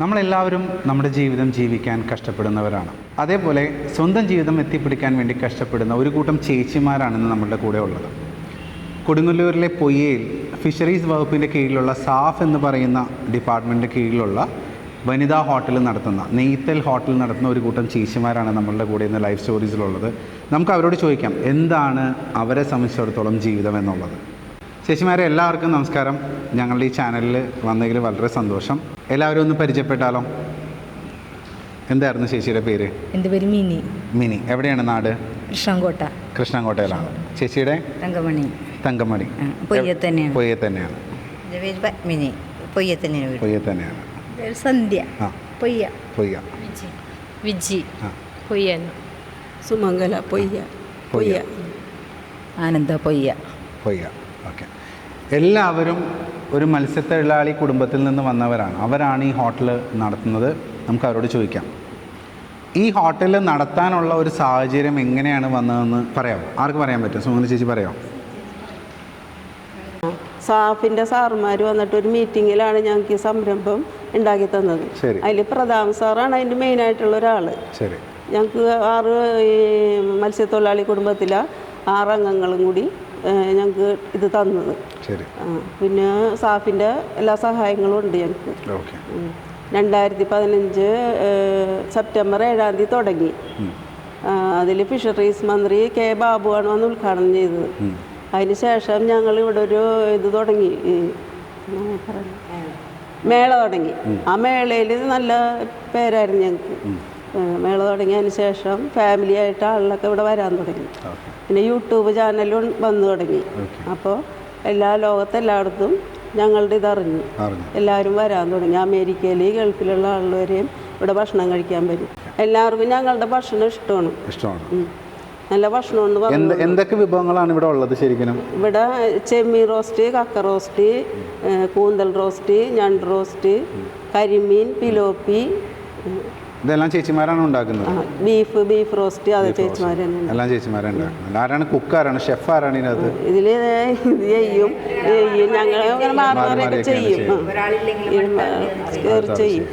നമ്മളെല്ലാവരും നമ്മുടെ ജീവിതം ജീവിക്കാൻ കഷ്ടപ്പെടുന്നവരാണ്. അതേപോലെ സ്വന്തം ജീവിതം എത്തിപ്പിടിക്കാൻ വേണ്ടി കഷ്ടപ്പെടുന്ന ഒരു കൂട്ടം ചേച്ചിമാരാണെന്ന് നമ്മളുടെ കൂടെ ഉള്ളത്. കൊടുങ്ങല്ലൂരിലെ പൊയ്യയിൽ ഫിഷറീസ് വകുപ്പിന്റെ കീഴിലുള്ള സാഫ് എന്ന് പറയുന്ന ഡിപ്പാർട്ട്മെന്റിന്റെ കീഴിലുള്ള വനിതാ ഹോട്ടൽ നടത്തുന്ന നെയ്ത്തൽ ഹോട്ടൽ നടത്തുന്ന ഒരു കൂട്ടം ചേച്ചിമാരാണ് നമ്മളുടെ കൂടെ ഇന്ന് ലൈഫ് സ്റ്റോറീസിലുള്ളത്. നമുക്ക് അവരോട് ചോദിക്കാം എന്താണ് അവരെ സംബന്ധിച്ചിടത്തോളം ജീവിതം എന്നുള്ളത്? ചേച്ചിമാരെ എല്ലാവർക്കും നമസ്കാരം. ഞങ്ങളുടെ ഈ ചാനലിൽ വന്നതിൽ വളരെ സന്തോഷം. എല്ലാവരും ഒന്ന് പരിചയപ്പെട്ടാലോ? എന്തായിരുന്നു ചേച്ചിയുടെ പേര്? എന്റെ പേര് മിനി. മിനി. എവിടെയാണ് നാട്? കൃഷ്ണൻകോട്ട. കൃഷ്ണൻകോട്ടയിലാണ്. ചേച്ചിയുടെ? തങ്കമണി. തങ്കമണി. പൊയ്യെ തന്നെയാണ്. പൊയ്യെ തന്നെയാണ്. എന്റെ പേര് പത്മിനി. പൊയ്യെ തന്നെയാണ് പൊയ്യെ തന്നെയാണ്. സന്ധ്യ. ആ. പൊയ്യ. പൊയ്യ. വിജി. പൊയ്യൻ. സുമംഗല പൊയ്യ. പൊയ്യ. ആനന്ദ പൊയ്യ. പൊയ്യ. ഓക്കെ. എല്ലാവരും ഒരു മത്സ്യത്തൊഴിലാളി കുടുംബത്തിൽ നിന്ന് വന്നവരാണ്. അവരാണ് ഈ ഹോട്ടൽ നടത്തുന്നത്. നമുക്ക് അവരോട് ചോദിക്കാം. ഈ ഹോട്ടൽ നടത്താനുള്ള ഒരു സാഹചര്യം എങ്ങനെയാണ് വന്നതെന്ന് പറയാമോ ആർക്ക് പറയാൻ പറ്റും? സുമന ചേച്ചി പറയാമോ സാഫിന്റെ സാറുമാർ വന്നിട്ട് ഒരു മീറ്റിങ്ങിലാണ് ഞങ്ങൾക്ക് ഈ സംരംഭം ഉണ്ടാക്കി തന്നത്. അതിൽ പ്രധാന സാറാണ് അതിന്റെ മെയിനായിട്ടുള്ള ഒരാൾ ഞങ്ങൾക്ക് ആറ് ഈ മത്സ്യത്തൊഴിലാളി കുടുംബത്തിലെ ആറ് അംഗങ്ങളും കൂടി ഞങ്ങൾക്ക് ഇത് തന്നത്. പിന്നെ സാഫിന്റെ എല്ലാ സഹായങ്ങളും ഉണ്ട് ഞങ്ങൾക്ക്. രണ്ടായിരത്തി പതിനഞ്ച് സെപ്റ്റംബർ ഏഴാം തീയതി തുടങ്ങി. അതിൽ ഫിഷറീസ് മന്ത്രി കെ ബാബുവാണ് വന്ന് ഉദ്ഘാടനം ചെയ്തത്. അതിന് ശേഷം ഞങ്ങൾ ഇവിടെ ഒരു ഇത് തുടങ്ങി. മേള തുടങ്ങി. ആ മേളയിൽ നല്ല പേരായിരുന്നു ഞങ്ങൾക്ക്. മേള തുടങ്ങിയതിന് ശേഷം ഫാമിലി ആയിട്ട് ആളിലൊക്കെ ഇവിടെ വരാൻ തുടങ്ങി. പിന്നെ യൂട്യൂബ് ചാനലും വന്നു തുടങ്ങി. അപ്പോൾ എല്ലാ ലോകത്തെല്ലായിടത്തും ഞങ്ങളുടെ ഇതറിഞ്ഞു എല്ലാവരും വരാൻ തുടങ്ങി. അമേരിക്കയിൽ ഗൾഫിലുള്ള ആളുവരെയും ഇവിടെ ഭക്ഷണം കഴിക്കാൻ വരും. എല്ലാവർക്കും ഞങ്ങളുടെ ഭക്ഷണം ഇഷ്ടമാണ്. ഇഷ്ടമാണ്. നല്ല ഭക്ഷണം എന്തൊക്കെ വിഭവങ്ങളാണ് ഇവിടെ ഉള്ളത് ശരിക്കും ഇവിടെ ചെമ്മീൻ റോസ്റ്റ് കക്ക റോസ്റ്റ് കൂന്തൽ റോസ്റ്റ് ഞണ്ട് റോസ്റ്റ് കരിമീൻ പിലോപ്പി ഇതെല്ലാം ചേച്ചിമാരാണ് ഉണ്ടാക്കുന്നത്. ബീഫ് ബീഫ് റോസ്റ്റ് അത് ചേച്ചിമാരാണ് എല്ലാം ചേച്ചിമാരാണ് ഉണ്ടാക്കുന്നത്. ആരാണ് കുക്ക് ആരാണ് ഷെഫ് ആരാണ് ഇതിനകത്ത് ഇതിൽ ഇത് ചെയ്യും. ഞങ്ങൾ അങ്ങനെ മാറി മാറിയൊക്കെ ചെയ്യും. ചെയ്യും.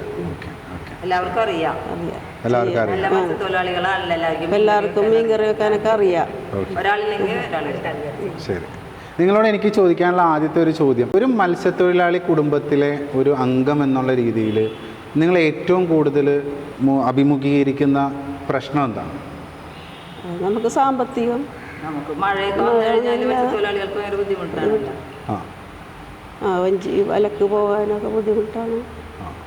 എല്ലാവർക്കും അറിയാം. അറിയാം. എല്ലാവർക്കും അറിയാം. എല്ലാവർക്കും അപ്പം എല്ലാവർക്കും മീൻ കറി വെക്കാനൊക്കെ അറിയാം. ഒരാളില്ലെങ്കിൽ ശരി. നിങ്ങളോട് എനിക്ക് ചോദിക്കാനുള്ള ആദ്യത്തെ ഒരു ചോദ്യം. ഒരു മത്സ്യത്തൊഴിലാളി കുടുംബത്തിലെ ഒരു അംഗം എന്നുള്ള രീതിയിൽ നിങ്ങൾ ഏറ്റവും കൂടുതൽ അഭിമുഖീകരിക്കുന്ന പ്രശ്നം എന്താണ്? നമുക്ക് സാമ്പത്തികം. ആ. വഞ്ചി വലക്ക് പോകാനൊക്കെ ബുദ്ധിമുട്ടാണ്.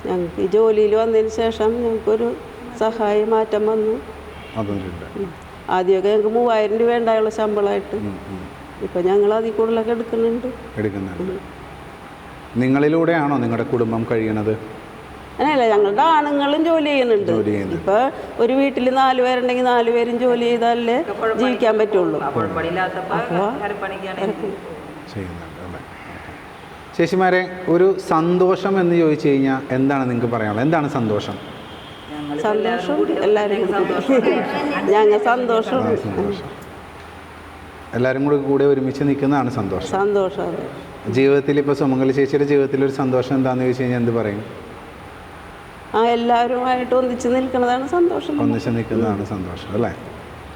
ഞങ്ങൾക്ക് ജോലിയിൽ വന്നതിന് ശേഷം ഞങ്ങൾക്കൊരു സഹായ മാറ്റം വന്നു. ആദ്യമൊക്കെ ഞങ്ങൾക്ക് മൂവായിരം രൂപ ഉണ്ടായുള്ള ശമ്പളമായിട്ട്. ഇപ്പം ഞങ്ങൾ അതിൽ കൂടുതലൊക്കെ എടുക്കുന്നുണ്ട്. എടുക്കുന്നുണ്ട്. നിങ്ങളിലൂടെയാണോ നിങ്ങളുടെ കുടുംബം കഴിയണത് അങ്ങനെയല്ല ഞങ്ങളുടെ ആണുങ്ങളും ജോലി ചെയ്യുന്നുണ്ട്. ഇപ്പൊ ഒരു വീട്ടിൽ നാല് പേരുണ്ടെങ്കിൽ നാല് പേരും ജോലി ചെയ്താലേ ജീവിക്കാൻ പറ്റുള്ളൂ. ശേഷിമാരെ ചേച്ചിമാരെ ഒരു സന്തോഷം എന്ന് ചോദിച്ചു കഴിഞ്ഞാൽ എന്താണ് നിങ്ങൾക്ക് പറയാനുള്ളത്? എന്താണ് സന്തോഷം? സന്തോഷം എല്ലാവരും ഞങ്ങൾ സന്തോഷം. സന്തോഷം. എല്ലാവരും കൂടി കൂടെ ഒരുമിച്ച് നിൽക്കുന്നതാണ് സന്തോഷം. സന്തോഷം. ജീവിതത്തിൽ ഇപ്പോൾ സുമംഗലി ചേച്ചിയുടെ ജീവിതത്തിൽ ഒരു സന്തോഷം എന്താണെന്ന് ചോദിച്ചു കഴിഞ്ഞാൽ എന്ത് പറയും? ആ എല്ലാവരുമായിട്ട് ഒന്നിച്ച് നിൽക്കുന്നതാണ് സന്തോഷം. ഒന്നിച്ച് നിൽക്കുന്നതാണ് സന്തോഷം അല്ലേ?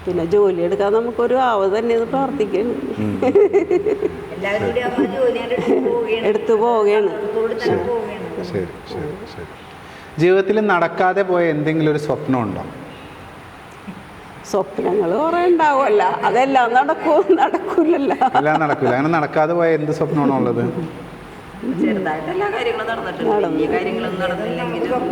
പിന്നെ ജോലി എടുക്കാൻ നമുക്കൊരു ആവ് തന്നെ ഇത് പോവുകയാണ്. എടുത്തു പോവുകയാണ്. ശരി. ശരി ശരി ജീവിതത്തിൽ നടക്കാതെ പോയ എന്തെങ്കിലും ഒരു സ്വപ്നം ഉണ്ടോ സ്വപ്നങ്ങൾ കുറെ ഉണ്ടാവുമല്ല. അതെല്ലാം നടക്കൂ നടക്കൂലല്ലോ. എല്ലാം നടക്കില്ല അങ്ങനെ നടക്കാതെ പോയ എന്ത് സ്വപ്നമാണോ ഉള്ളത് ചെറുതായിട്ട് എല്ലാ കാര്യങ്ങളും നടന്നിട്ടുണ്ട്. വലിയ കാര്യങ്ങളൊന്നും നടന്നില്ലെങ്കിലും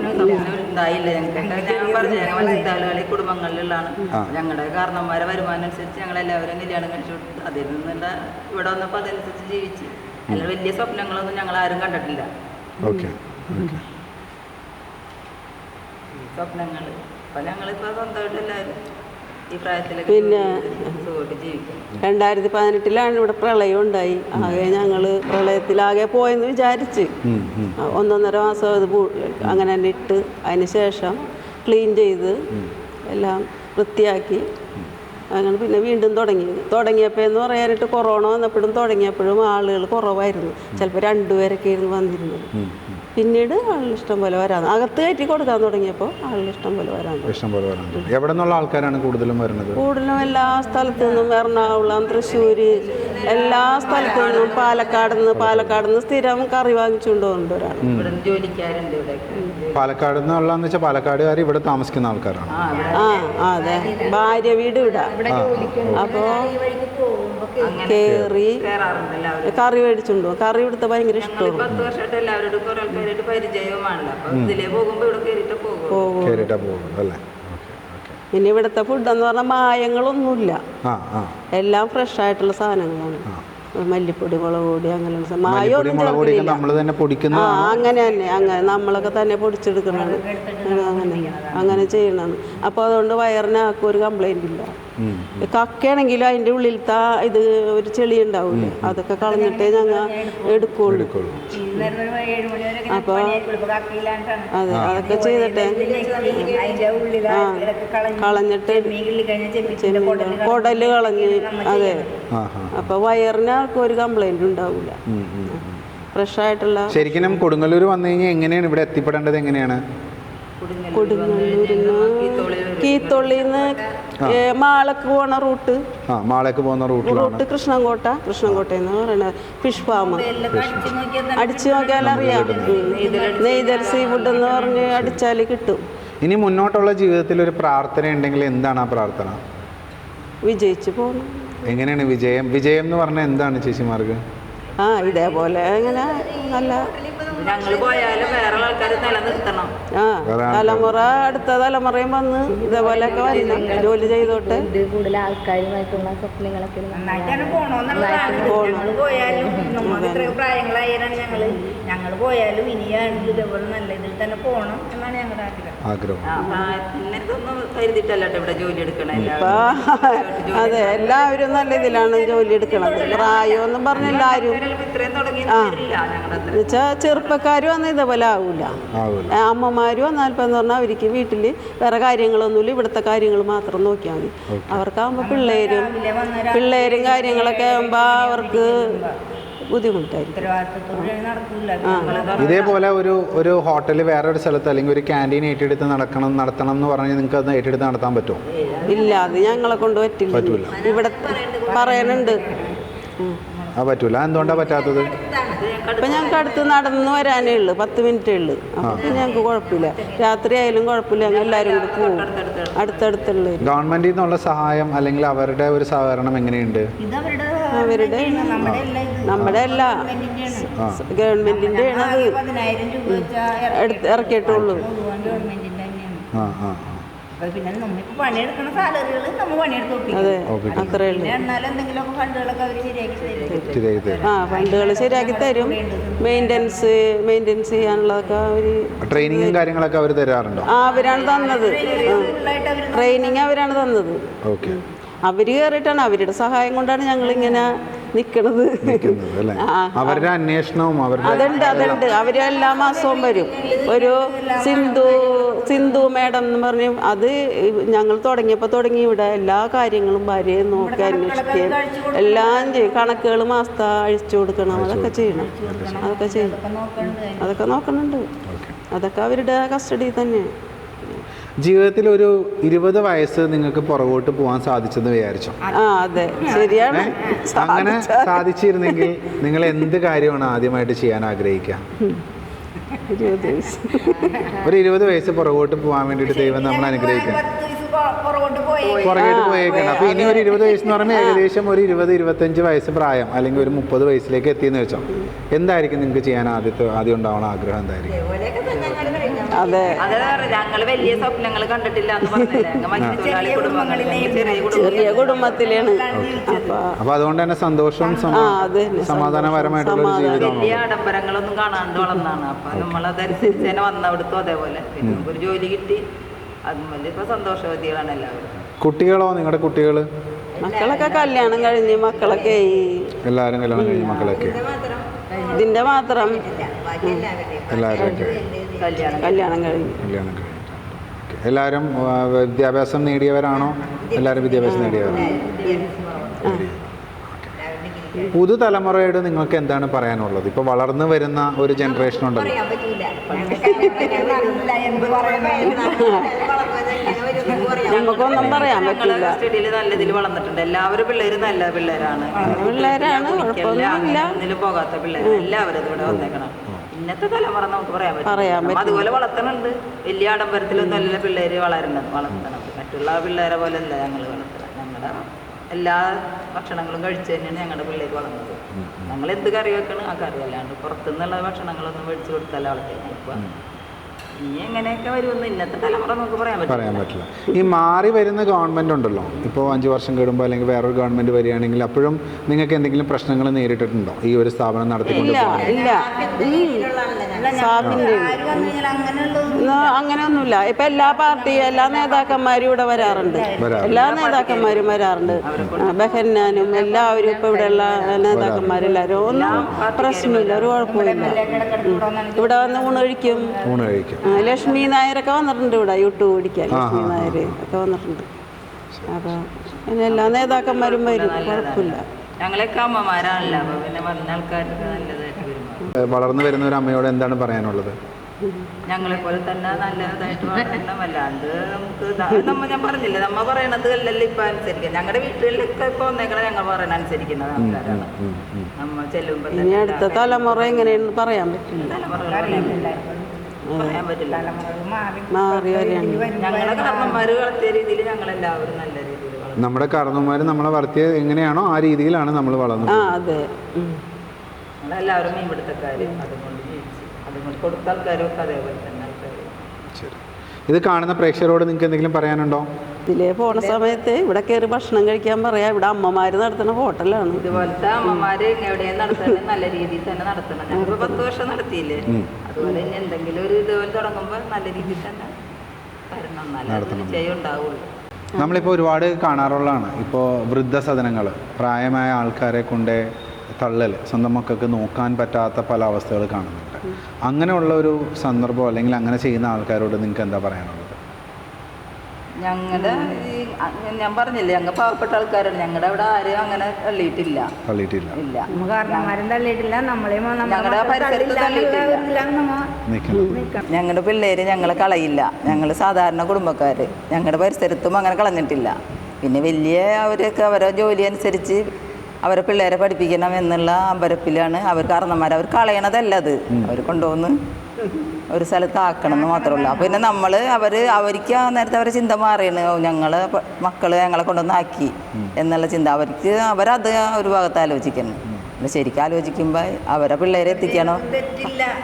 ഉണ്ടായില്ല ഞങ്ങൾക്ക്. ഞാൻ പറഞ്ഞു ഞങ്ങൾ മത്സ്യത്തൊഴിലാളി കുടുംബങ്ങളിലുള്ളതാണ്. ഞങ്ങളുടെ കാരണന്മാരെ വരുമാനം അനുസരിച്ച് ഞങ്ങൾ എല്ലാവരും കല്യാണം കഴിച്ചു കൊടുത്തു. അതിൽ നിന്നുള്ള ഇവിടെ വന്നപ്പോൾ അതനുസരിച്ച് ജീവിച്ച്. അല്ല വലിയ സ്വപ്നങ്ങളൊന്നും ഞങ്ങൾ ആരും കണ്ടിട്ടില്ല. സ്വപ്നങ്ങൾ അപ്പം ഞങ്ങളിപ്പോൾ സ്വന്തമായിട്ട് എല്ലാവരും ഈ പ്രായത്തിലൊക്കെ പിന്നെ സുഖമായിട്ട് ജീവിക്കും. രണ്ടായിരത്തി പതിനെട്ടിലാണ് ഇവിടെ പ്രളയം ഉണ്ടായി ആകെ ഞങ്ങൾ പ്രളയത്തിലാകെ പോയെന്ന് വിചാരിച്ച്. ഒന്നൊന്നര മാസം അത് അങ്ങനെ തന്നെ ഇട്ട് അതിന് ശേഷം ക്ലീൻ ചെയ്ത് എല്ലാം വൃത്തിയാക്കി. അങ്ങനെ പിന്നെ വീണ്ടും തുടങ്ങി. തുടങ്ങിയപ്പോൾ എന്ന് പറയാനായിട്ട് കൊറോണ വന്നപ്പോഴും തുടങ്ങിയപ്പോഴും ആളുകൾ കുറവായിരുന്നു. ചിലപ്പോൾ രണ്ടുപേരൊക്കെ ആയിരുന്നു വന്നിരുന്നത് പിന്നീട് ആളുടെ ഇഷ്ടം പോലെ വരാൻ അകത്ത് കയറ്റി കൊടുക്കാൻ തുടങ്ങിയപ്പോൾ ആളുടെ ഇഷ്ടം പോലെ വരാൻ ഇഷ്ടം പോലെ വരാൻ എവിടെ നിന്നുള്ള ആൾക്കാരാണ് കൂടുതലും വരുന്നത്? കൂടുതലും എല്ലാ സ്ഥലത്തു നിന്നും എറണാകുളം തൃശ്ശൂർ എല്ലാ സ്ഥലത്തു നിന്നും പാലക്കാട് നിന്ന് പാലക്കാട് നിന്ന് സ്ഥിരം കറി വാങ്ങിച്ചുകൊണ്ട് പോകുന്നുണ്ട് ഒരാൾ ഇവിടെ ജോലിക്കാരുണ്ട് ഇവിടെയൊക്കെ. പാലക്കാട് നിന്നുള്ളതെന്ന് വെച്ചാൽ പാലക്കാടുകാർ ഇവിടെ താമസിക്കുന്ന ആൾക്കാരാണ്. ആ അതെ. ഭാര്യ വീട് ഇവിടെ. അപ്പോൾ കേറി. കറി മേടിച്ചുണ്ടോ? കറി ഇവിടുത്തെ ഭയങ്കര ഇഷ്ടമാണ്. പോകുന്നത് അല്ലേ? പിന്നെ ഇവിടുത്തെ ഫുഡെന്ന് പറഞ്ഞാൽ മായങ്ങളൊന്നുമില്ല. എല്ലാം ഫ്രഷ് ആയിട്ടുള്ള സാധനങ്ങളാണ്. മല്ലിപ്പൊടി മുളക് പൊടി അങ്ങനെ നമ്മൾ തന്നെ പൊടിക്കുന്ന ആ അങ്ങനെ തന്നെ അങ്ങനെ നമ്മളൊക്കെ തന്നെ പൊടിച്ചെടുക്കണത്. അങ്ങനെ അങ്ങനെ ചെയ്യണത്. അപ്പോൾ അതുകൊണ്ട് വയറിനാർക്കും ഒരു കംപ്ലൈന്റ് ഇല്ല. ഉം. കക്കയാണെങ്കിലും അതിന്റെ ഉള്ളിലത്തെ ഇത് ഒരു ചെളി ഉണ്ടാവില്ലേ അതൊക്കെ കളഞ്ഞിട്ടേ ഞങ്ങൾ എടുക്കുള്ളൂ. അപ്പോൾ അതെ അതൊക്കെ ചെയ്തിട്ടേ. കളഞ്ഞിട്ട് ചെമ്മീൻ കുടൽ കളഞ്ഞ് അതെ. അപ്പൊ ആ അപ്പോൾ വയറിന് ഒരു കംപ്ലൈന്റ് ഉണ്ടാവില്ല. ഫ്രഷ് ആയിട്ടുള്ള ശരിക്കും കൊടുങ്ങല്ലൂർ വന്നു കഴിഞ്ഞാൽ എങ്ങനെയാണ് ഇവിടെ എത്തിപ്പെടേണ്ടത് എങ്ങനെയാണ്? കൊടുങ്ങല്ലൂരിന്ന് കീത്തൊള്ളിന്ന് മാളക്ക് പോണ റൂട്ട്. ആ മാളേക്ക് പോകുന്ന റൂട്ടിലാണ്. റൂട്ട് കൃഷ്ണൻകോട്ട കൃഷ്ണൻകോട്ട എന്ന് പറയുന്നത് ഫിഷ് ഫാം അടിച്ചു നോക്കിയാൽ അറിയാം. നെയ്തൽ സീ ഫുഡ് എന്ന് പറഞ്ഞ് അടിച്ചാൽ കിട്ടും. ഇനി മുന്നോട്ടുള്ള ജീവിതത്തിൽ ഒരു പ്രാർത്ഥന ഉണ്ടെങ്കിൽ എന്താണ് ആ പ്രാർത്ഥന? വിജയിച്ചു പോകണം എങ്ങനെയാണ് വിജയം? വിജയം എന്ന് പറഞ്ഞാൽ എന്താണ് ചേച്ചിമാർക്ക്? ആ ഇതേപോലെ ഇങ്ങനെ നല്ല ഞങ്ങൾ പോയാലും വേറെ ആൾക്കാർ നിലനിർത്തണം. ആ തലമുറ അടുത്ത തലമുറയും വന്ന് ഇതേപോലെയൊക്കെ വരണം ജോലി ചെയ്തോട്ടെ. കൂടുതൽ ആൾക്കാരുമായിട്ടുള്ള സ്വപ്നങ്ങളൊക്കെ നന്നായിട്ടാണ് പോണോന്നുള്ളതാണ് ഞങ്ങൾ പോയാലും നമുക്ക് ഇത്രയും പ്രായങ്ങളായാണ് ഞങ്ങൾ. ഞങ്ങൾ പോയാലും ഇനിയാണെങ്കിലും ഇതേപോലെ നല്ല ഇതിൽ തന്നെ പോകണം എന്നാണ് ഞങ്ങളുടെ ആഗ്രഹം. അതെ എല്ലാവരും നല്ല ഇതിലാണ് ജോലി എടുക്കണത്. പ്രായമൊന്നും ഒന്നും പറഞ്ഞില്ല ആരും അത്ര എന്നുവെച്ചാൽ അന്ന് ഇതേപോലെ ആവില്ല അമ്മമാരും എന്നാലും വന്നാൽ ഇപ്പം എന്ന് പറഞ്ഞാൽ അവർക്ക് വീട്ടിൽ വേറെ കാര്യങ്ങളൊന്നുമില്ല ഇവിടുത്തെ കാര്യങ്ങൾ മാത്രം നോക്കിയാൽ മതി. അവർക്കാകുമ്പോൾ പിള്ളേരും പിള്ളേരും കാര്യങ്ങളൊക്കെ ആകുമ്പോൾ അവർക്ക് ബുദ്ധിമുട്ടായിരിക്കും. ഇതേപോലെ ഒരു ഒരു ഹോട്ടൽ വേറെ ഒരു സ്ഥലത്ത് അല്ലെങ്കിൽ ഒരു ക്യാന്റീൻ ഏറ്റെടുത്ത് നടക്കണം നടത്തണം എന്ന് പറഞ്ഞാൽ നിങ്ങൾക്ക് അത് ഏറ്റെടുത്ത് നടത്താൻ പറ്റുമോ? ഇല്ല അത് ഞങ്ങളെ കൊണ്ട് പറ്റില്ല. ഇവിടെ പറയാനുണ്ട്. ആ പറ്റൂല. എന്തുകൊണ്ടാണ് പറ്റാത്തത്? ഇപ്പം ഞങ്ങൾക്ക് അടുത്ത് നടന്ന് വരാനേ ഉള്ളു. പത്ത് മിനിറ്റേ ഉള്ളു. അപ്പം ഞങ്ങൾക്ക് കുഴപ്പമില്ല. രാത്രി ആയാലും കുഴപ്പമില്ല. ഞങ്ങൾ എല്ലാവരും കൂടി പോകും അടുത്തടുത്തുള്ള ഗവൺമെന്റിൽ നിന്നുള്ള സഹായം അല്ലെങ്കിൽ അവരുടെ ഒരു സഹകരണം എങ്ങനെയുണ്ട്? ഇത് അവരുടെ നമ്മുടെ അല്ല ഗവൺമെന്റിന്റെ ഇറക്കിയിട്ടുള്ളൂ. ഗവൺമെന്റിന്റെ തന്നെയാണ്. ആ ആ. ആ. അപ്പൊ പിന്നെ നമ്മളിപ്പോ പണിയെടുക്കുന്ന സാലറികൾ നമ്മൾ പണിയെടുത്ത് ഒപ്പിക്കും. അത്രേ ഉള്ളൂ പിന്നെ എന്നാലും എന്തെങ്കിലുമൊക്കെ ഫണ്ടുകളൊക്കെ അവർ ശരിയാക്കി തരും. ആ ഫണ്ടുകൾ ശരിയാക്കി തരും. മെയിന്റനൻസ് മെയിന്റനൻസ് ചെയ്യാനുള്ളതൊക്കെ അവർ ട്രെയിനിങ്ങും കാര്യങ്ങളൊക്കെ അവർ തരാറുണ്ടോ? ആ അവരാണ് തന്നത്. ട്രെയിനിങ് അവരാണ് തന്നത്. ഓക്കെ. അവർ കയറിയിട്ടാണ് അവരുടെ സഹായം കൊണ്ടാണ് ഞങ്ങളിങ്ങനെ നിൽക്കണത് അവരുടെ അന്വേഷണവും അതുണ്ട് അതുണ്ട്. അവർ എല്ലാ മാസവും വരും. ഒരു സിന്ധു സിന്ധു മേഡം എന്ന് പറഞ്ഞു അത് ഞങ്ങൾ തുടങ്ങിയപ്പോൾ തുടങ്ങി ഇവിടെ എല്ലാ കാര്യങ്ങളും ഭാര്യയെ നോക്കി അന്വേഷിക്കുകയും എല്ലാം ചെയ്യും. കണക്കുകൾ മാസത്തെ അഴിച്ചു കൊടുക്കണം. അതൊക്കെ ചെയ്യണം. അതൊക്കെ ചെയ്യണം. അതൊക്കെ നോക്കണുണ്ട്. അതൊക്കെ അവരുടെ കസ്റ്റഡി തന്നെ ജീവിതത്തിൽ ഒരു ഇരുപത് വയസ്സ് നിങ്ങൾക്ക് പുറകോട്ട് പോകാൻ സാധിച്ചെന്ന് വിചാരിച്ചോ? ശരിയാണ്. അങ്ങനെ സാധിച്ചിരുന്നെങ്കിൽ നിങ്ങൾ എന്ത് കാര്യമാണ് ആദ്യമായിട്ട് ചെയ്യാൻ ആഗ്രഹിക്കുക? ഒരു ഇരുപത് വയസ്സ് പുറകോട്ട് പോകാൻ വേണ്ടിയിട്ട് ദൈവം നമ്മൾ പോയി പുറകോട്ട് പോയേക്കണം. അപ്പൊ ഇനി ഒരു ഇരുപത് വയസ്സ് എന്ന് പറയുമ്പോൾ ഏകദേശം ഒരു ഇരുപത് ഇരുപത്തഞ്ച് വയസ്സ് പ്രായം അല്ലെങ്കിൽ ഒരു മുപ്പത് വയസ്സിലേക്ക് എത്തിയെന്ന് വെച്ചോ. എന്തായിരിക്കും നിങ്ങൾക്ക് ചെയ്യാൻ ആദ്യത്തെ ആദ്യം ഉണ്ടാവണ ആഗ്രഹം എന്തായിരിക്കും? അതെ. അതെ ഞങ്ങൾ വലിയ സ്വപ്നങ്ങൾ കണ്ടിട്ടില്ല എന്ന് പറഞ്ഞില്ലേ ഞങ്ങൾ മത്സ്യത്തൊഴിലാളി കുടുംബങ്ങളിലെ ചെറിയ കുടുംബം ചെറിയ കുടുംബത്തിലാണ്. അപ്പൊ അതുകൊണ്ട് തന്നെ സന്തോഷം സമാധാനപരമായിട്ടുള്ള ഒരു വലിയ ആഡംബരങ്ങളൊന്നും കാണാണ്ട് വളർന്നാണ്. അപ്പൊ നമ്മളതനുസരിച്ച് തന്നെ വന്നവിടുത്തും അതേപോലെ. പിന്നെ നമുക്കൊരു ജോലി കിട്ടി. അതും വലിയ ഇപ്പൊ സന്തോഷവതികളാണ് എല്ലാവരും. കുട്ടികളോ നിങ്ങളുടെ കുട്ടികൾ മക്കളൊക്കെ കല്യാണം കഴിഞ്ഞ് മക്കളൊക്കെ എല്ലാരും എല്ലാവരും കല്യാണം കഴിഞ്ഞ് മക്കളൊക്കെ ഇതിന്റെ മാത്രം. എല്ലാവരും ഒക്കെ കല്യാണം കല്യാണം കഴിഞ്ഞു. കല്യാണം കഴിഞ്ഞിട്ടുണ്ട്. എല്ലാവരും വിദ്യാഭ്യാസം നേടിയവരാണോ? എല്ലാവരും വിദ്യാഭ്യാസം നേടിയവരാണോ? പുതുതലമുറയോട് നിങ്ങൾക്ക് എന്താണ് പറയാനുള്ളത്? ഇപ്പൊ വളർന്നു വരുന്ന ഒരു ജനറേഷൻ ഉണ്ടല്ലോ. നമുക്കൊന്നും പറയാൻ പറ്റില്ല. സ്റ്റഡിയിൽ നല്ല ഇതിൽ വളർന്നിട്ടുണ്ട്. എല്ലാവരും പിള്ളേര് നല്ല പിള്ളേരാണ്. പിള്ളേരാണ്. ഒന്നിലും പോകാത്ത പിള്ളേര് എല്ലാവരും ഇവിടെ വന്നേക്കണം. ഇന്നത്തെ തലമുറ നമുക്ക് പറയാൻ പറ്റും അതുപോലെ വളർത്തണുണ്ട്. വലിയ ആഡംബരത്തിലൊന്നും അല്ല പിള്ളേര് വളരണം വളർത്തണം. മറ്റുള്ള പിള്ളേരെ പോലെ അല്ല ഞങ്ങൾ വളർത്തണം ഞങ്ങളുടെ എല്ലാ ഭക്ഷണങ്ങളും കഴിച്ച് തന്നെയാണ് ഞങ്ങളുടെ പിള്ളേര് വളർന്നത്. ഞങ്ങൾ എന്ത് കറി വെക്കണം? ആ കറി അല്ലാണ്ട് പുറത്തുനിന്നുള്ള ഭക്ഷണങ്ങളൊന്നും മേടിച്ചു കൊടുത്തല്ല വളർത്തിയത് ഇപ്പൊ പറയാൻ പറയാൻ പറ്റില്ല. ഈ മാറി വരുന്ന ഗവൺമെന്റ് ഉണ്ടല്ലോ. ഇപ്പോൾ അഞ്ച് വർഷം കൂടുമ്പോൾ അല്ലെങ്കിൽ വേറൊരു ഗവൺമെന്റ് വരികയാണെങ്കിൽ അപ്പോഴും നിങ്ങൾക്ക് എന്തെങ്കിലും പ്രശ്നങ്ങൾ നേരിട്ടിട്ടുണ്ടോ? ഈ ഒരു സ്ഥാപനം നടത്തിക്കൊണ്ട് അങ്ങനെയൊന്നുമില്ല. ഇപ്പൊ എല്ലാ പാർട്ടി എല്ലാ നേതാക്കന്മാരും ഇവിടെ വരാറുണ്ട്. എല്ലാ നേതാക്കന്മാരും വരാറുണ്ട്. ബഹന്നാനും എല്ലാവരും ഇപ്പൊ ഇവിടെയുള്ള നേതാക്കന്മാരെല്ലാവരും. ഒന്നും പ്രശ്നമില്ല ഒരു കുഴപ്പമില്ല. ഇവിടെ വന്ന് ഊണൊഴിക്കും ഊണ് കഴിക്കും. ആ, ലക്ഷ്മി നായരൊക്കെ വന്നിട്ടുണ്ട് ഇവിടെ യൂട്യൂബ് പഠിക്കാൻ ലക്ഷ്മി നായർ ഒക്കെ വന്നിട്ടുണ്ട്. അപ്പോൾ പിന്നെ എല്ലാ നേതാക്കന്മാരും വരും. കുഴപ്പമില്ല. ഞങ്ങളൊക്കെ അമ്മമാരാണല്ലോ. അപ്പോൾ പിന്നെ വന്ന ആൾക്കാർക്ക് നല്ലതായിട്ട് വരും. വളർന്നു വരുന്ന ഒരു അമ്മയോട് എന്താണ് പറയാനുള്ളത്? ഞങ്ങളെ പോലെ തന്നെ നല്ലതായിട്ട് വളരണം. അല്ലാണ്ട് നമുക്ക് നമ്മ ഞാൻ പറഞ്ഞില്ലേ നമ്മ പറയണത് അല്ലല്ലോ ഇപ്പൊ അനുസരിക്കുക ഞങ്ങളുടെ വീട്ടിലൊക്കെ ഇപ്പൊ വന്നേക്കണ ഞങ്ങൾ പറയണ അനുസരിക്കുന്ന ആൾക്കാരാണ്. നമ്മ ചെല്ലുമ്പോ ഇനി അടുത്ത തലമുറ എങ്ങനെയാണെന്ന് പറയാൻ പറ്റില്ല. തലമുറകൾ പറയാൻ പറ്റില്ല. മാറി. ഞങ്ങളെ കാരണന്മാര് വളർത്തിയ രീതിയിൽ ഞങ്ങളെല്ലാവരും നല്ല രീതിയിൽ നമ്മുടെ കാരണവന്മാർ നമ്മളെ വളർത്തിയ എങ്ങനെയാണോ ആ രീതിയിലാണ് നമ്മൾ വളർന്നത്. ആ അതെ. ഞങ്ങളെല്ലാവരും മീൻപിടുത്തക്കാര്. അതുകൊണ്ട് ജീവിച്ചു. അതുകൊണ്ട് കൊടുത്ത ആൾക്കാരും ഒക്കെ അതേപോലെ തന്നെ ആൾക്കാർ ഇത് കാണുന്ന പ്രേക്ഷകരോട് നിങ്ങൾക്ക് എന്തെങ്കിലും പറയാനുണ്ടോ? ഇതിലേ പോണ സമയത്ത് ഇവിടെ കയറി ഭക്ഷണം കഴിക്കാൻ പറയാ. ഇവിടെ അമ്മമാര് നടത്തുന്ന ഹോട്ടലാണ്. ഇതുപോലത്തെ അമ്മമാര് എവിടെയും നടത്തണം നല്ല രീതിയിൽ തന്നെ നടത്തണം. ഞങ്ങൾ പത്ത് വർഷം നടത്തിയില്ലേ? അതുപോലെ തന്നെ എന്തെങ്കിലും ഒരു ഇതുപോലെ തുടങ്ങുമ്പോൾ നല്ല രീതിയിൽ തന്നെ വരണം. നല്ല ഉണ്ടാവുള്ളൂ. നമ്മളിപ്പോൾ ഒരുപാട് കാണാറുള്ളതാണ്. ഇപ്പോൾ വൃദ്ധസദനങ്ങൾ പ്രായമായ ആൾക്കാരെ കൊണ്ട് തള്ളൽ സ്വന്തം മക്കൾക്ക് നോക്കാൻ പറ്റാത്ത പല അവസ്ഥകൾ കാണുന്നുണ്ട്. അങ്ങനെയുള്ള ഒരു സന്ദർഭം അല്ലെങ്കിൽ അങ്ങനെ ചെയ്യുന്ന ആൾക്കാരോട് നിങ്ങൾക്ക് എന്താ പറയാനുള്ളത്? ഞങ്ങളുടെ ഈ ഞാൻ പറഞ്ഞില്ലേ ഞങ്ങൾ പാവപ്പെട്ട ആൾക്കാരാണ്. ഞങ്ങളുടെ അവിടെ ആരും അങ്ങനെ തള്ളിയിട്ടില്ല. തള്ളിയിട്ടില്ല. ഇല്ല. കാരണന്മാരും തള്ളിയിട്ടില്ല നമ്മളെയും ഞങ്ങളുടെ പരിസരത്ത് തള്ളിയിട്ടില്ല നിൽക്കണം ഞങ്ങളുടെ പിള്ളേര് ഞങ്ങളെ കളയില്ല. ഞങ്ങൾ സാധാരണ കുടുംബക്കാർ ഞങ്ങളുടെ പരിസരത്തും അങ്ങനെ കളഞ്ഞിട്ടില്ല. പിന്നെ വലിയ അവരൊക്കെ അവരെ ജോലി അനുസരിച്ച് അവരെ പിള്ളേരെ പഠിപ്പിക്കണം എന്നുള്ള അമ്പരപ്പിലാണ് അവർക്ക് അറന്നമാർ അവർ കളയണതല്ല അത്. അവർ കൊണ്ടുവന്ന് ഒരു സ്ഥലത്ത് ആക്കണം എന്ന് മാത്രമേ ഉള്ളൂ പിന്നെ നമ്മൾ അവർ അവർക്ക് ആ നേരത്തെ അവരെ ചിന്ത മാറിയാണ്. ഞങ്ങൾ മക്കൾ ഞങ്ങളെ കൊണ്ടുവന്ന് ആക്കി എന്നുള്ള ചിന്ത. അവർക്ക് അവരത് ഒരു ഭാഗത്ത് ആലോചിക്കണം. പിന്നെ ശരിക്കും ആലോചിക്കുമ്പോൾ അവരെ പിള്ളേരെ എത്തിക്കണോ.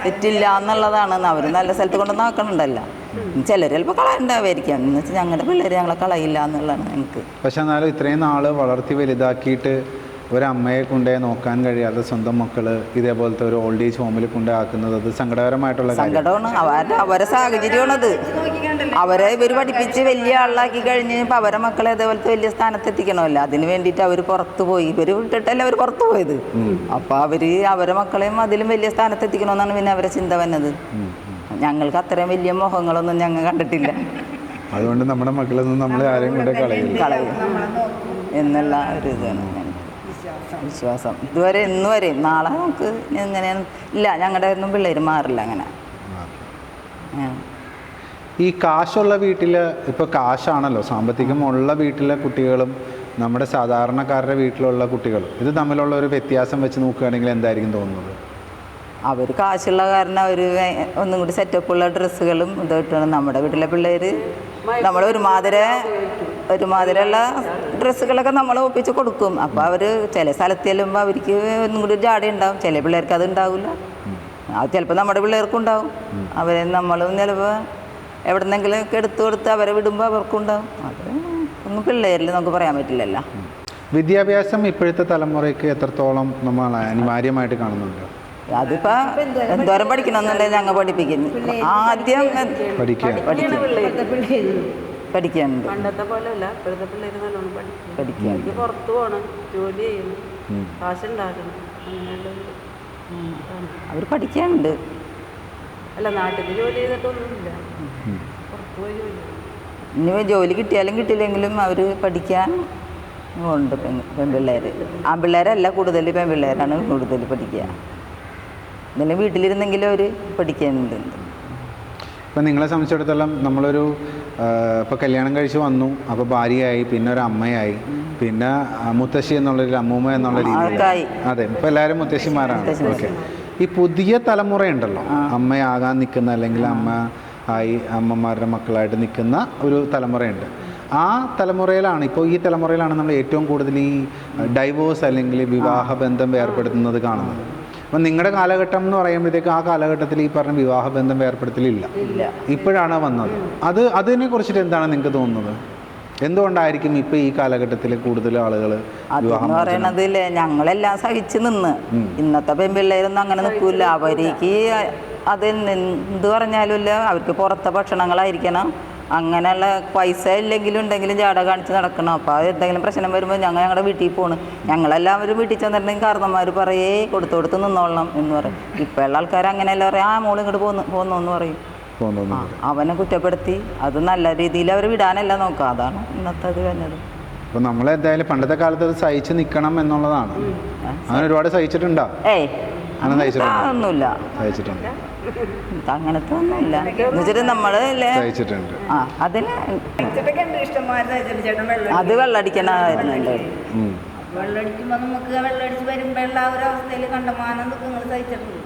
തെറ്റില്ല. എന്നുള്ളതാണ് അവർ നല്ല സ്ഥലത്ത് കൊണ്ടുവന്ന് ആക്കണുണ്ടല്ലോ ചിലർ ചിലപ്പോൾ കളയണ്ടാവായിരിക്കാം. എന്ന് വെച്ചാൽ ഞങ്ങളുടെ പിള്ളേർ ഞങ്ങളെ കളയില്ല എന്നുള്ളതാണ് എനിക്ക്. പക്ഷെ എന്നാലും ഇത്രയും നാൾ വളർത്തി വലുതാക്കിയിട്ട് ഒരമ്മയെ കൊണ്ടേ നോക്കാൻ കഴിയാതെ സ്വന്തം മക്കൾ ഇതേപോലത്തെ ഒരു ഓൾഡ് ഏജ് ഹോമിൽ കൊണ്ടേ ആക്കുന്നത്. അത് സങ്കടകരമായിട്ടുള്ള സങ്കടമാണ്. അവരുടെ അവരെ സാഹചര്യമാണത്. അവരെ ഇവർ പഠിപ്പിച്ച് വലിയ ആളാക്കി കഴിഞ്ഞ് അവരെ മക്കളെ ഇതേപോലത്തെ വലിയ സ്ഥാനത്ത് എത്തിക്കണമല്ലോ അതിന് വേണ്ടിയിട്ട് അവർ പുറത്തു പോയി. ഇവർ വിട്ടിട്ടല്ല അവർ പുറത്തു പോയത്? അപ്പോൾ അവർ അവരെ മക്കളെയും അതിലും വലിയ സ്ഥാനത്ത് എത്തിക്കണമെന്നാണ് പിന്നെ അവരെ ചിന്ത വന്നത്. ഞങ്ങൾക്ക് അത്രയും വലിയ മുഖങ്ങളൊന്നും ഞങ്ങൾ കണ്ടിട്ടില്ല. അതുകൊണ്ട് നമ്മുടെ മക്കളൊന്നും നമ്മൾ ആരെയും കളയില്ല. കളയും എന്നുള്ള ഒരു ഇതാണ്. വിശ്വാസം. ഇതുവരെ ഇന്ന് വരെയും. നാളെ നമുക്ക് എങ്ങനെയാണ്? ഇല്ല ഞങ്ങളുടെ ഒന്നും പിള്ളേർ മാറില്ല അങ്ങനെ. ഈ കാശുള്ള വീട്ടിൽ ഇപ്പോൾ കാശാണല്ലോ. സാമ്പത്തികമുള്ള വീട്ടിലെ കുട്ടികളും നമ്മുടെ സാധാരണക്കാരുടെ വീട്ടിലുള്ള കുട്ടികളും ഇത് തമ്മിലുള്ള ഒരു വ്യത്യാസം വെച്ച് നോക്കുകയാണെങ്കിൽ എന്തായിരിക്കും തോന്നുന്നത്? അവർ കാശുള്ള കാരണം അവർ ഒന്നും കൂടി സെറ്റപ്പുള്ള ഡ്രസ്സുകളും ഇതായിട്ടാണ് നമ്മുടെ വീട്ടിലെ പിള്ളേർ നമ്മൾ ഒരുമാതിരി ഒരുമാതിരിയുള്ള ഡ്രസ്സുകളൊക്കെ നമ്മൾ ഒപ്പിച്ച് കൊടുക്കും. അപ്പോൾ അവർ ചില സ്ഥലത്ത് ചെല്ലുമ്പോൾ അവർക്ക് ഒന്നും കൂടി ജാടി ഉണ്ടാവും ചില പിള്ളേർക്ക് അത് ഉണ്ടാവില്ല അത് ചിലപ്പോൾ നമ്മുടെ പിള്ളേർക്കും ഉണ്ടാവും. അവരെ നമ്മൾ ചിലപ്പോൾ എവിടെന്നെങ്കിലും ഒക്കെ എടുത്തു കൊടുത്ത് അവരെ വിടുമ്പോൾ അവർക്കും ഉണ്ടാവും. അത് ഒന്നും പിള്ളേരിൽ നമുക്ക് പറയാൻ പറ്റില്ലല്ലോ. വിദ്യാഭ്യാസം ഇപ്പോഴത്തെ തലമുറയ്ക്ക് എത്രത്തോളം നമ്മൾ അനിവാര്യമായിട്ട് കാണുന്നുണ്ട്? അതിപ്പോ എന്തോരം പഠിക്കണമെന്നുണ്ടെങ്കിൽ ഞങ്ങൾ പഠിപ്പിക്കുന്നു ആദ്യം പഠിക്കാനുണ്ട്. പണ്ടത്തെ പോലെ അല്ല ഇപ്പോഴത്തെ പിള്ളേര് നല്ലോണം പഠിക്കും. പഠിക്കാൻ എനിക്ക് പുറത്ത് പോകണം ജോലി ചെയ്യണം കാശുണ്ടാക്കണം അങ്ങനെയുള്ള ഒരു ഇതാണ്. അവർ പഠിക്കാനുണ്ട്. അല്ല നാട്ടിൽ ജോലി ചെയ്തിട്ടൊന്നുമില്ല. പുറത്ത് പോയി ജോലി ചെയ്യണം. ഇനി ജോലി കിട്ടിയാലും കിട്ടിയില്ലെങ്കിലും അവർ പഠിക്കാൻ ഉണ്ട് പെൺ പെൺപിള്ളേർ ആൺപിള്ളേരല്ല കൂടുതൽ പെൺപിള്ളേരാണ് കൂടുതൽ പഠിക്കുക. എന്നാലും വീട്ടിലിരുന്നെങ്കിലും അവർ പഠിക്കുന്നുണ്ട്. ഇപ്പം നിങ്ങളെ സംബന്ധിച്ചിടത്തോളം നമ്മളൊരു ഇപ്പോൾ കല്യാണം കഴിച്ച് വന്നു അപ്പോൾ ഭാര്യയായി പിന്നെ ഒരു അമ്മയായി പിന്നെ മുത്തശ്ശി എന്നുള്ളൊരു അമ്മൂമ്മ എന്നുള്ള രീതിയിൽ. അതെ ഇപ്പോൾ എല്ലാവരും മുത്തശ്ശിമാരാണ്. ഓക്കെ. ഈ പുതിയ തലമുറയുണ്ടല്ലോ അമ്മയാകാൻ നിൽക്കുന്ന അല്ലെങ്കിൽ അമ്മ ആയി അമ്മമാരുടെ മക്കളായിട്ട് നിൽക്കുന്ന ഒരു തലമുറയുണ്ട്. ആ തലമുറയിലാണ് ഇപ്പോൾ ഈ തലമുറയിലാണ് നമ്മൾ ഏറ്റവും കൂടുതൽ ഈ ഡൈവോഴ്സ് അല്ലെങ്കിൽ വിവാഹ ബന്ധം ഏർപ്പെടുത്തുന്നത് കാണുന്നത്. അപ്പം നിങ്ങളുടെ കാലഘട്ടം എന്ന് പറയുമ്പോഴത്തേക്ക് ആ കാലഘട്ടത്തിൽ ഈ പറഞ്ഞ വിവാഹ ബന്ധം വേർപ്പെടുത്തലില്ല. ഇല്ല. ഇപ്പോഴാണ് വന്നത്. അത് അതിനെ കുറിച്ചിട്ട് എന്താണ് നിങ്ങൾക്ക് തോന്നുന്നത്? എന്തുകൊണ്ടായിരിക്കും ഇപ്പൊ ഈ കാലഘട്ടത്തിൽ കൂടുതൽ ആളുകൾ അതെന്ന് പറയണത് ഞങ്ങളെല്ലാം സഹിച്ച് നിന്ന്. ഇന്നത്തെ പെൺപിള്ളേരൊന്നും അങ്ങനെ നിൽക്കൂല അവർക്ക് അത് എന്ത് പറഞ്ഞാലും അവർക്ക് പുറത്തെ ഭക്ഷണങ്ങളായിരിക്കണം. അങ്ങനെയുള്ള പൈസ ഇല്ലെങ്കിലും ഉണ്ടെങ്കിലും ജാട കാണിച്ച് നടക്കണം. അപ്പോൾ അത് എന്തെങ്കിലും പ്രശ്നം വരുമ്പോൾ ഞങ്ങൾ ഞങ്ങളുടെ വീട്ടിൽ പോണ്. ഞങ്ങളെല്ലാവരും വീട്ടിൽ ചെന്നിട്ടുണ്ടെങ്കിൽ കാരണന്മാർ പറയേ കൊടുത്തു കൊടുത്ത് നിന്നോളണം എന്ന് പറയും. ഇപ്പോഴുള്ള ആൾക്കാർ അങ്ങനെയല്ല പറയും ആ മോൾ ഇങ്ങോട്ട് പോന്നു പോന്നു എന്ന് പറയും. അവനെ കുറ്റപ്പെടുത്തി. അത് നല്ല രീതിയിൽ അവർ വിടാനല്ല നോക്കുക. അതാണ് ഇന്നത്തെ ഇത് വരുന്നത് അപ്പൊ നമ്മൾ എന്തായാലും പണ്ടത്തെ കാലത്ത് അത് സഹിച്ച് നിൽക്കണം എന്നുള്ളതാണ്. അങ്ങനെ ഒരുപാട് സഹിച്ചിട്ടുണ്ടോ? ഏയ്. അങ്ങനെ സഹിച്ചിട്ടുണ്ടോ? ഒന്നുമില്ല സഹിച്ചിട്ടുണ്ട്. അങ്ങനത്തെ ഒന്നുമില്ല. എന്നുവെച്ചിട്ട് നമ്മൾ ആ അതിന് അത് വെള്ളടിക്കണമായിരുന്നു എന്റെ. വെള്ളമടിക്കുമ്പോൾ നമുക്ക് വെള്ളമടിച്ച് വരുമ്പോഴുള്ള ആ ഒരു അവസ്ഥയിൽ കണ്ടമാനം നിങ്ങൾ സഹിച്ചിട്ടുണ്ട്.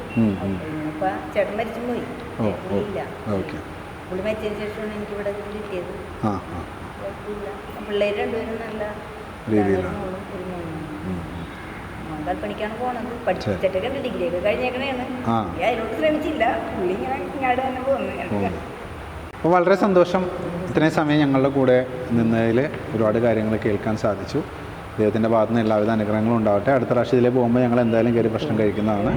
ചേട്ടൻ മരിച്ചു പോയി. ഇല്ല. പുള്ളി മരിച്ചതിന് ശേഷമാണ് എനിക്ക് ഇവിടെ കിട്ടിയത് പിള്ളേര് രണ്ടുപേരും നല്ല രീതിയിലാണ്. കൽപ്പണിക്കാണ് പോണത്. പഠിച്ചിട്ടൊക്കെ ഡിഗ്രി ഒക്കെ കഴിഞ്ഞേക്കണേന്ന്. അതിനോട് ശ്രമിച്ചില്ല. പുള്ളി ഇങ്ങനെ ഇങ്ങോട്ട് തന്നെ പോകുന്നു അപ്പോൾ വളരെ സന്തോഷം ഇത്രയും സമയം ഞങ്ങളുടെ കൂടെ നിന്നതിൽ ഒരുപാട് കാര്യങ്ങൾ കേൾക്കാൻ സാധിച്ചു. ദൈവത്തിന്റെ ഭാഗത്തുനിന്ന് എല്ലാവിധ അനുഗ്രഹങ്ങളും ഉണ്ടാവട്ടെ. അടുത്ത പ്രാവശ്യം ഇതിലേക്ക് പോകുമ്പോൾ ഞങ്ങൾ എന്തായാലും കയറി ഭക്ഷണം കഴിക്കുന്നതാണ്.